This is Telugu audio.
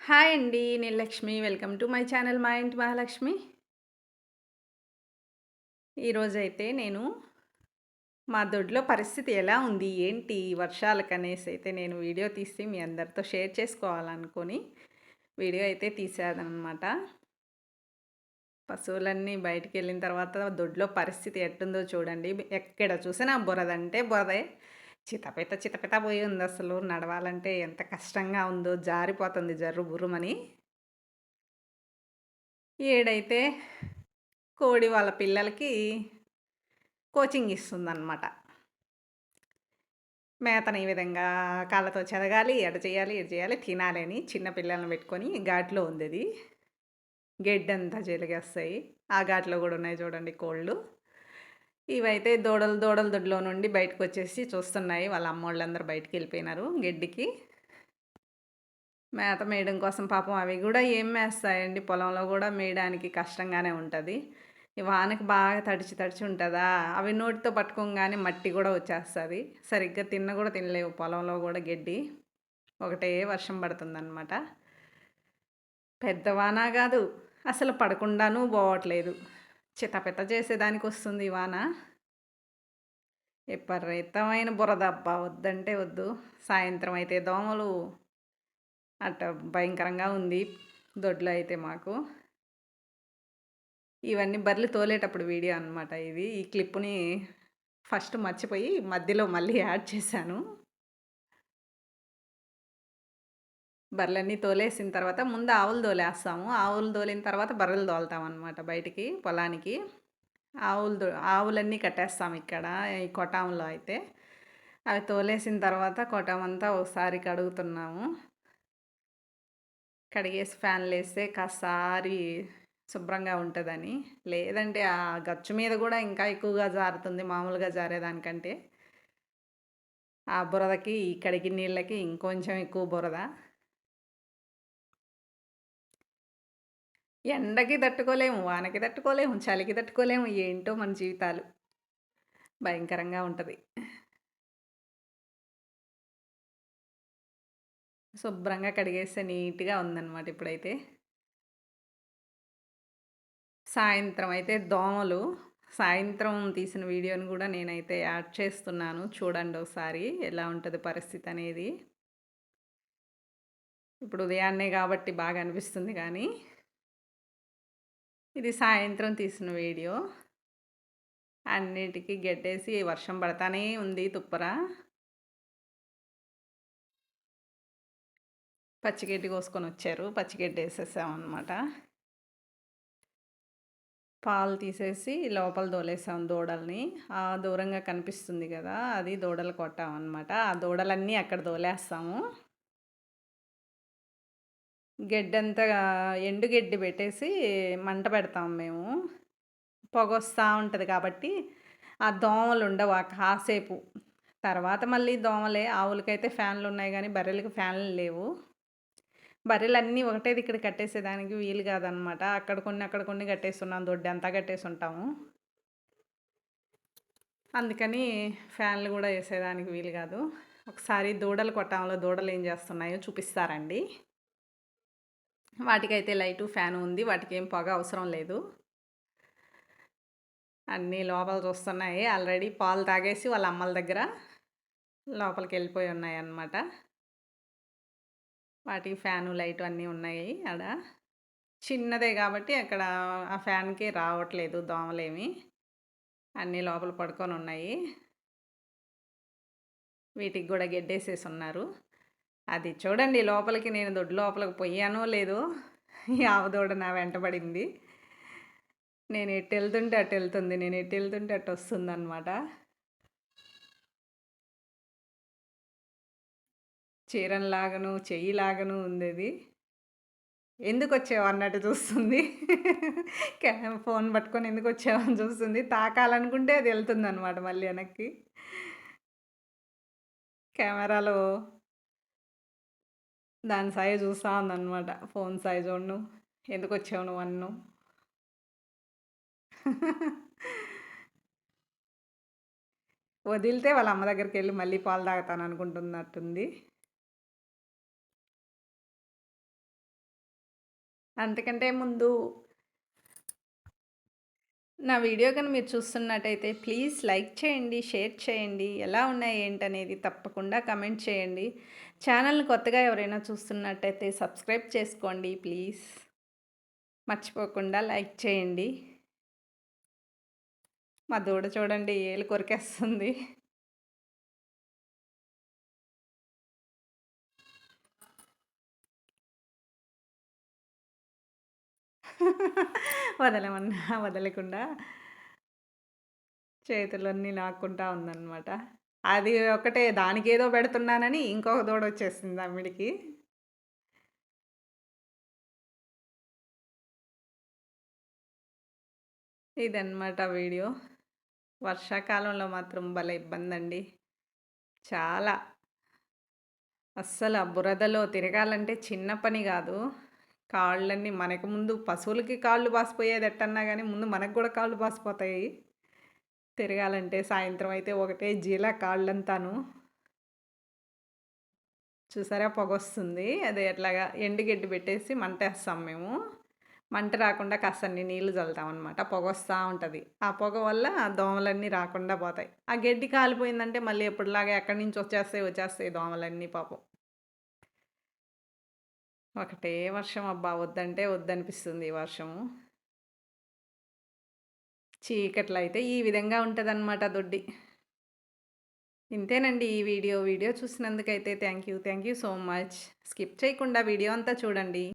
హాయ్ అండి. నేను Lakshmi. Welcome to my channel మా ఇంటి మహాలక్ష్మి. ఈరోజైతే నేను మా దొడ్లో పరిస్థితి ఎలా ఉంది? ఏంటి? వర్షాలకనేసి అయితే నేను వీడియో తీసి మీ అందరితో షేర్ చేసుకోవాలనుకొని వీడియో అయితే తీసేదనమాట పశువులన్నీ బయటికి వెళ్ళిన తర్వాత దొడ్లో పరిస్థితి ఎట్టుందో చూడండి. ఎక్కడ చూసినా బురదంటే బురదే. చితపిత చితపిత పోయి ఉంది అసలు. నడవాలంటే ఎంత కష్టంగా ఉందో జారిపోతుంది జర్రు బుర్రుమని. ఏడైతే కోడి వాళ్ళ పిల్లలకి కోచింగ్ ఇస్తుందన్నమాట. మేతను ఈ విధంగా కాళ్ళతో చెదగాలి ఎడ చేయాలి ఎడ చేయాలి తినాలి అని చిన్న పిల్లల్ని పెట్టుకొని ఘాట్లో ఉంది అది. గెడ్డంతా చెలిగేస్తాయి ఆ ఘాట్లో కూడా ఉన్నాయి చూడండి కోళ్ళు. ఇవైతే దూడలు దూడల దొడ్లో నుండి బయటకు వచ్చేసి చూస్తున్నాయి. వాళ్ళ అమ్మోళ్ళందరూ బయటికి వెళ్ళిపోయినారు గడ్డికి. మేత మేయడం కోసం పాపం అవి కూడా ఏం మేస్తాయండి? పొలంలో కూడా మేయడానికి కష్టంగానే ఉంటుంది. ఈ వానకి బాగా తడిచి తడిచి ఉంటుందా? అవి నోటితో పట్టుకోగానే మట్టి కూడా వచ్చేస్తుంది. సరిగ్గా తిన్న కూడా తినలేవు. పొలంలో కూడా గడ్డి ఒకటే వర్షం పడుతుందన్నమాట. పెద్ద వాన కాదు. అసలు పడకుండానూ పోవట్లేదు. చితపెత చేసేదానికి వస్తుంది వాన. విపరీతమైన బురద అబ్బా! వద్దంటే వద్దు. సాయంత్రం అయితే దోమలు అట్ట భయంకరంగా ఉంది. దొడ్లో అయితే మాకు. ఇవన్నీ బర్రెలు తోలేటప్పుడు వీడియో అనమాట ఇది. ఈ క్లిప్ని ఫస్ట్ మర్చిపోయి మధ్యలో మళ్ళీ యాడ్ చేశాను. బర్రెలన్నీ తోలేసిన తర్వాత ముందు ఆవులు తోలేస్తాము. ఆవులు తోలిన తర్వాత బర్రెలు తోలుతాం అనమాట బయటికి పొలానికి. ఆవులు ఆవులన్నీ కట్టేస్తాం ఇక్కడ ఈ కొటాంలో అయితే. అవి తోలేసిన తర్వాత కొటం అంతా ఒకసారి కడుగుతున్నాము. కడిగేసి ఫ్యాన్లు వేస్తే కాసారి శుభ్రంగా ఉంటుందని. లేదంటే ఆ గచ్చు మీద కూడా ఇంకా ఎక్కువగా జారుతుంది మామూలుగా జారేదానికంటే. ఆ బురదకి ఇక్కడికి నీళ్ళకి ఇంకొంచెం ఎక్కువ బురద. ఎండకి తట్టుకోలేము వానకి తట్టుకోలేము చలికి తట్టుకోలేము ఏంటో మన జీవితాలు. భయంకరంగా ఉంటుంది. శుభ్రంగా కడిగేస్తే నీట్గా ఉందన్నమాట ఇప్పుడైతే. సాయంత్రం అయితే దోమలు సాయంత్రం తీసిన వీడియోని కూడా నేనైతే యాడ్ చేస్తున్నాను. చూడండి ఒకసారి ఎలా ఉంటుంది పరిస్థితి అనేది. ఇప్పుడు ఉదయాన్నే కాబట్టి బాగా అనిపిస్తుంది కానీ ఇది సాయంత్రం తీసిన వీడియో. అన్నిటికీ గెట్టేసి వర్షం పడతానే ఉంది తుప్పర. పచ్చిగడ్డి కోసుకొని వచ్చారు. పచ్చిగడ్డి వేసేసామన్నమాట. పాలు తీసేసి లోపల దోలేసాం దూడల్ని. ఆ దూరంగా కనిపిస్తుంది కదా అది దూడలు కొట్టామన్నమాట. ఆ దూడలన్నీ అక్కడ దోలేస్తాము గడ్డంతా ఎండుగడ్డి పెట్టేసి మంట పెడతాం మేము. పొగ వస్తూ ఉంటుంది కాబట్టి ఆ దోమలు ఉండవు. ఆ కాసేపు తర్వాత మళ్ళీ దోమలే ఆవులకైతే ఫ్యాన్లు ఉన్నాయి కానీ బర్రెలకి ఫ్యాన్లు లేవు. బర్రెలన్నీ ఒకటే ఇక్కడ కట్టేసేదానికి వీలు కాదనమాట అక్కడ కొన్ని అక్కడ కొన్ని కట్టేస్తున్నాం. దొడ్డి అంతా కట్టేసి ఉంటాము అందుకని ఫ్యాన్లు కూడా వేసేదానికి వీలు కాదు. ఒకసారి దూడలు కొట్టంలో దూడలు ఏం చేస్తున్నాయో చూపిస్తారండి. వాటికైతే లైటు ఫ్యాన్ ఉంది. వాటికి ఏం పొగ అవసరం లేదు. అన్నీ లోపల చూస్తున్నాయి. ఆల్రెడీ పాలు తాగేసి వాళ్ళ అమ్మల దగ్గర లోపలికి వెళ్ళిపోయి ఉన్నాయి అన్నమాట వాటికి ఫ్యాను లైటు అన్నీ ఉన్నాయి ఆడ. చిన్నదే కాబట్టి అక్కడ ఆ ఫ్యాన్కి రావట్లేదు దోమలేమి. అన్నీ లోపల పడుకొని ఉన్నాయి. వీటికి కూడా గెడ్డేసేసి ఉన్నారు. అది చూడండి లోపలికి నేను దొడ్డు లోపలికి పోయానో లేదో ఈ ఆవదోడ నా వెంటబడింది నేను ఎటు వెళ్తుంటే అటు వెళ్తుంది నేను ఎటు వెళ్తుంటే అటు వస్తుంది అనమాట చీరలాగను చెయ్యిలాగను ఉంది అది ఎందుకు వచ్చావు అన్నట్టు చూస్తుంది. ఫోన్ పట్టుకొని ఎందుకు వచ్చావు అని చూస్తుంది. తాకాలనుకుంటే అది వెళ్తుంది అనమాట మళ్ళీ వెనక్కి. కెమెరాలో దాని సాయి చూస్తా ఉందన్నమాట ఫోన్ సాయి చూడను ఎందుకు వచ్చావు నువ్వు అన్ను? వదిలితే వాళ్ళ అమ్మ దగ్గరికి వెళ్ళి మళ్ళీ పాలు తాగుతాను అనుకుంటున్నట్టుంది. అంతకంటే ముందు నా వీడియో కానీ మీరు చూస్తున్నట్టయితే ప్లీజ్ లైక్ చేయండి షేర్ చేయండి. ఎలా ఉన్నాయి ఏంటనేది తప్పకుండా కమెంట్ చేయండి. ఛానల్ని కొత్తగా ఎవరైనా చూస్తున్నట్టయితే సబ్స్క్రైబ్ చేసుకోండి ప్లీజ్. మర్చిపోకుండా లైక్ చేయండి. మా దూడ చూడండి ఏలు కొరికేస్తుంది. వదలమన్నా వదలకుండా చేతులన్నీ లాక్కుంటా ఉందన్నమాట. అది ఒకటే దానికి ఏదో పెడుతున్నానని ఇంకొక దూడ వచ్చేసింది అమ్మిడికి ఇదన్నమాట వీడియో. వర్షాకాలంలో మాత్రం భలే ఇబ్బంది అండి చాలా. అస్సలు ఆ బురదలో తిరగాలంటే చిన్న పని కాదు. కాళ్ళన్నీ మనకు ముందు పశువులకి కాళ్ళు బాసిపోయేది ఎట్టన్నా కానీ ముందు మనకు కూడా కాళ్ళు బాసిపోతాయి. తిరగాలంటే సాయంత్రం అయితే ఒకటే జీల కాళ్ళంతాను. చూసారా పొగ వస్తుంది. అది ఎట్లాగా ఎండుగడ్డి పెట్టేసి మంట వేస్తాం మేము. మంట రాకుండా కాస్త నీళ్ళు చల్లుతాం అనమాట పొగ వస్తూ ఉంటుంది. ఆ పొగ వల్ల దోమలన్నీ రాకుండా పోతాయి. ఆ గడ్డి కాలిపోయిందంటే మళ్ళీ ఎప్పటిలాగా ఎక్కడి నుంచి వచ్చేస్తాయి వచ్చేస్తాయి దోమలన్నీ పాపం. ఒకటే వర్షం అబ్బా! వద్దంటే వద్దనిపిస్తుంది ఈ వర్షము. చీకట్లో అయితే ఈ విధంగా ఉంటుందన్నమాట దొడ్డి. ఇంతేనండి ఈ video. Video చూసినందుకైతే thank you. Thank you so much. Skip చేయకుండా వీడియో అంతా చూడండి.